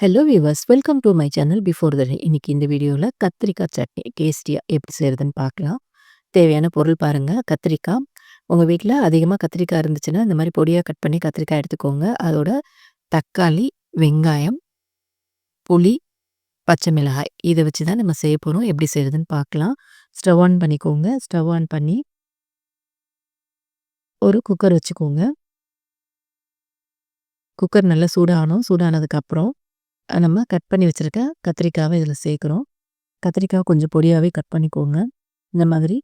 Hello viewers welcome to my channel before the இன்னைக்கு இந்த வீடியோவில் கத்திரிக்காய் சட்னி டேஸ்டியாக எப்படி செய்கிறதுன்னு பார்க்கலாம். தேவையான பொருள் பாருங்கள் கத்திரிக்காய். உங்கள் வீட்டில் அதிகமாக கத்திரிக்காய் இருந்துச்சுன்னா இந்த மாதிரி பொடியாக கட் பண்ணி கத்திரிக்காய் எடுத்துக்கோங்க. அதோட தக்காளி வெங்காயம் புளி பச்சை மிளகாய். இதை வச்சு தான் நம்ம செய்ய போகிறோம் எப்படி செய்கிறதுன்னு பார்க்கலாம். ஸ்டவ் ஆன் பண்ணிக்கோங்க. ஸ்டவ் ஆன் பண்ணி ஒரு குக்கர் வச்சுக்கோங்க. குக்கர் நல்லா சூடாகணும். சூடானதுக்கப்புறம் நம்ம கட் பண்ணி வச்சுருக்க கத்திரிக்காவை இதில் சேர்க்குறோம் கத்திரிக்காய் கொஞ்சம் பொடியாகவே கட் பண்ணிக்கோங்க. இந்த மாதிரி.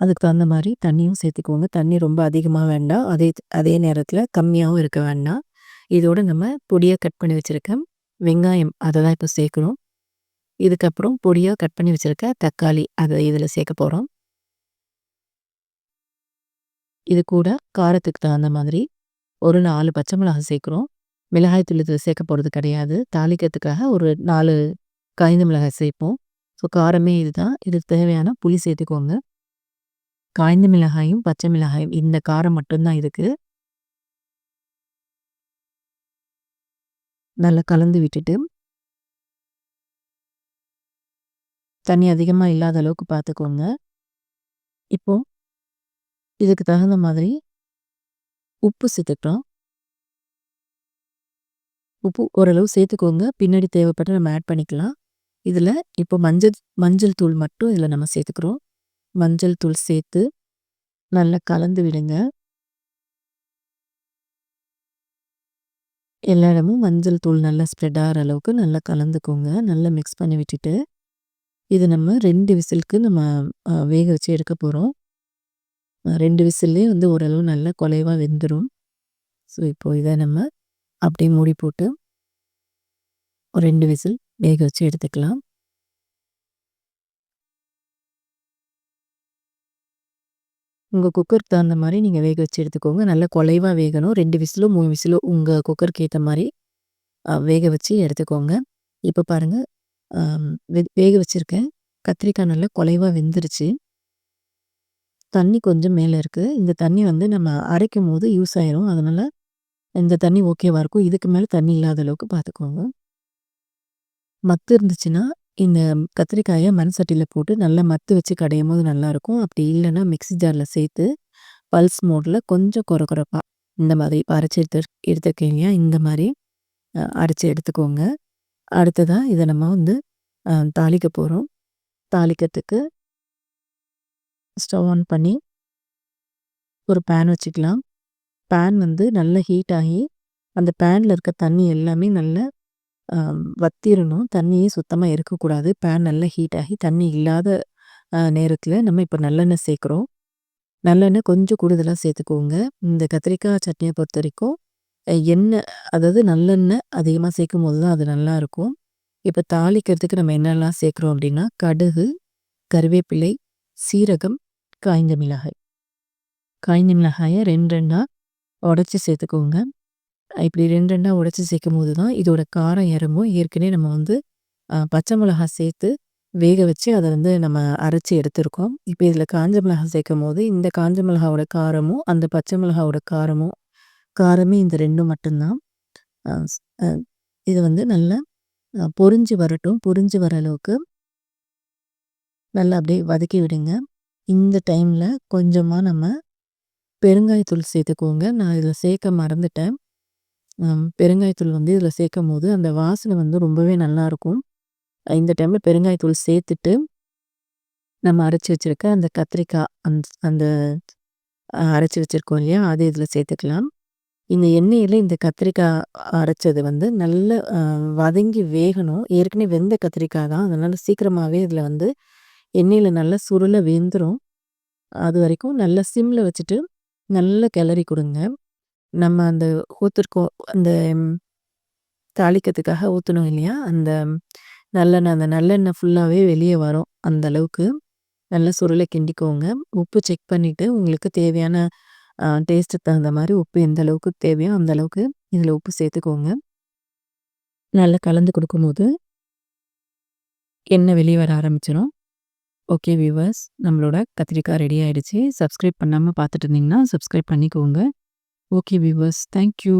அதுக்கு தகுந்த மாதிரி தண்ணியும் சேர்த்துக்கோங்க தண்ணி ரொம்ப அதிகமாக வேண்டாம் அதே அதே நேரத்தில் கம்மியாகவும் இருக்க வேண்டாம் இதோடு நம்ம பொடியாக கட் பண்ணி வச்சுருக்க வெங்காயம் அதை தான் இப்போ சேர்க்குறோம் இதுக்கப்புறம் பொடியாக கட் பண்ணி வச்சுருக்க தக்காளி அதை இதில் சேர்க்க போகிறோம் இது கூட காரத்துக்கு தகுந்த மாதிரி ஒரு நாலு பச்சை மிளகாய் சேர்க்குறோம் மிளகாய் தூள் இதில் சேர்க்க போகிறது கிடையாது. தாளிக்கிறதுக்காக ஒரு நாலு காய்ந்த மிளகாய் சேர்ப்போம். ஸோ காரமே இதுதான். இதுக்கு தேவையான புளி சேர்த்துக்கோங்க. காய்ந்த மிளகாயும் பச்சை மிளகாயும் இந்த காரம் மட்டும்தான் இருக்குது நல்லா கலந்து விட்டுட்டு தண்ணி அதிகமாக இல்லாத அளவுக்கு பார்த்துக்கோங்க இப்போது இதுக்கு தகுந்த மாதிரி உப்பு சேர்த்துக்கிட்டோம். உப்பு ஓரளவு சேர்த்துக்கோங்க. பின்னாடி தேவைப்பட்ட நம்ம ஆட் பண்ணிக்கலாம். இதில் இப்போ மஞ்சள் மஞ்சள் தூள் மட்டும் இதில் நம்ம சேர்த்துக்கிறோம். மஞ்சள் தூள் சேர்த்து நல்லா கலந்து விடுங்க. எல்லா இடமும் மஞ்சள் தூள் நல்லா ஸ்ப்ரெட் ஆகிற அளவுக்கு நல்லா கலந்துக்கோங்க. நல்லா மிக்ஸ் பண்ணி விட்டுட்டு இது நம்ம ரெண்டு விசிலுக்கு நம்ம வேக வச்சு எடுக்க போகிறோம் ரெண்டு விசில்லே வந்து ஓரளவு நல்லா குலைவாக வெந்துடும் ஸோ இப்போது இதை நம்ம அப்படியே மூடி போட்டு ஒரு ரெண்டு விசில் வேக வச்சு எடுத்துக்கலாம். உங்கள் குக்கருக்கு தகுந்த மாதிரி நீங்கள் வேக வச்சு எடுத்துக்கோங்க. நல்லா குலைவாக வேகணும். ரெண்டு விசிலோ மூணு விசிலோ உங்கள் குக்கருக்கு ஏற்ற மாதிரி வேக வச்சு எடுத்துக்கோங்க. இப்போ பாருங்கள் வேக வச்சுருக்கேன். கத்திரிக்காய் நல்லா குலைவாக வெந்துருச்சு. தண்ணி கொஞ்சம் மேலே இருக்குது இந்த தண்ணி வந்து நம்ம அரைக்கும் போது யூஸ் ஆயிரும். அதனால் இந்த தண்ணி ஓகேவாக இருக்கும். இதுக்கு மேலே தண்ணி இல்லாத அளவுக்கு பார்த்துக்கோங்க. மத்து இருந்துச்சுன்னா, இந்த கத்திரிக்காயை மண்சட்டியில் போட்டு நல்லா மத்து வச்சு கடையும் போது நல்லாயிருக்கும். அப்படி இல்லைன்னா மிக்ஸி ஜாரில் சேர்த்து, பல்ஸ் மோடில் கொஞ்சம் கொர கொரப்பா, இந்த மாதிரி அரைச்சி எடுத்து எடுத்துருக்கீங்க. இந்த மாதிரி அரைச்சி எடுத்துக்கோங்க. அடுத்ததாக இதை நம்ம வந்து தாளிக்க போகிறோம் தாளிக்கிறதுக்கு ஸ்டவ் ஆன் பண்ணி ஒரு பேன் வச்சுக்கலாம். பேன் வந்து நல்லா ஹீட் ஆகி, அந்த பேனில் இருக்க தண்ணி எல்லாமே நல்லா வத்திரணும். தண்ணியே சுத்தமாக இருக்கக்கூடாது. பேன் நல்லா ஹீட் ஆகி, தண்ணி இல்லாத நேரத்தில் நம்ம இப்போ நல்லெண்ணெய் சேர்க்குறோம். நல்லெண்ணெய் கொஞ்சம் கூடுதலாக சேர்த்துக்கோங்க. இந்த கத்திரிக்காய் சட்னியை பொறுத்த வரைக்கும் எண்ணெய் அதாவது நல்லெண்ணெய் அதிகமாக சேர்க்கும் போது தான் அது நல்லாயிருக்கும். இப்போ தாளிக்கிறதுக்கு நம்ம என்னெல்லாம் சேர்க்குறோம் அப்படின்னா, கடுகு, கருவேப்பிலை, சீரகம், காய்ந்த மிளகாய். காய்ந்த மிளகாயை ரெண்டு ரெண்டாக உடச்சி சேர்த்துக்கோங்க. இப்படி ரெண்டு ரெண்டாக உடச்சி சேர்க்கும் போது தான் இதோட காரம் இறங்கும் ஏற்கனவே நம்ம வந்து பச்சை மிளகா சேர்த்து வேக வச்சு அதை வந்து நம்ம அரைச்சி எடுத்திருக்கோம். இப்போ இதில் காஞ்ச மிளகா சேர்க்கும் போது இந்த காஞ்ச மிளகாவோட காரமும் அந்த பச்சை மிளகாவோட காரமும் காரமே இந்த ரெண்டும் மட்டும்தான். இது வந்து நல்லா பொறிஞ்சு வரட்டும். பொறிஞ்சு வர அளவுக்கு நல்லா அப்படியே வதக்கி விடுங்க. இந்த டைமில் கொஞ்சமாக நம்ம பெருங்காயத்தூள் சேர்த்துக்கோங்க. நான் இதில் சேர்க்க மறந்துட்டேன். பெருங்காயத்தூள் வந்து இதில் சேர்க்கும் போது அந்த வாசனை வந்து ரொம்பவே நல்லாயிருக்கும் இந்த டைமில் பெருங்காயத்தூள் சேர்த்துட்டு நம்ம அரைச்சி வச்சுருக்க அந்த கத்திரிக்காய் அந்த அந்த அரைச்சி வச்சுருக்கோம் இல்லையா? அது இதில் சேர்த்துக்கலாம். இந்த எண்ணெயில் இந்த கத்திரிக்காய் அரைச்சது வந்து நல்ல வதங்கி வேகணும். ஏற்கனவே வெந்த கத்திரிக்காய் தான். அதனால் சீக்கிரமாகவே இதில் வந்து எண்ணெயில் நல்லா சுருளை வெந்துடும் அது வரைக்கும் நல்லா சிம்மில் வச்சுட்டு நல்ல கிளறி கொடுங்க நம்ம அந்த ஊற்றிருக்கோம் அந்த தாளிக்கிறதுக்காக ஊற்றணும் இல்லையா? அந்த நல்லெண்ணெய் அந்த நல்லெண்ணெய் ஃபுல்லாகவே வெளியே வரும். அந்த அளவுக்கு நல்லா சுருளை கிண்டிக்கோங்க. உப்பு செக் பண்ணிவிட்டு உங்களுக்கு தேவையான டேஸ்ட்டுக்கு தகுந்த மாதிரி உப்பு எந்த அளவுக்கு தேவையோ, அந்த அளவுக்கு இதில் உப்பு சேர்த்துக்கோங்க. நல்லா கலந்து கொடுக்கும்போது எண்ணெய் வெளியே வர ஆரம்பிச்சிடும் ஓகே வியூவர்ஸ் நம்மளோட கத்திரிக்காய் ரெடி ஆகிடுச்சு சப்ஸ்கிரைப் பண்ணாமல் பார்த்துட்டு இருந்தீங்கன்னா சப்ஸ்கிரைப் பண்ணிக்கோங்க. Okay viewers thank you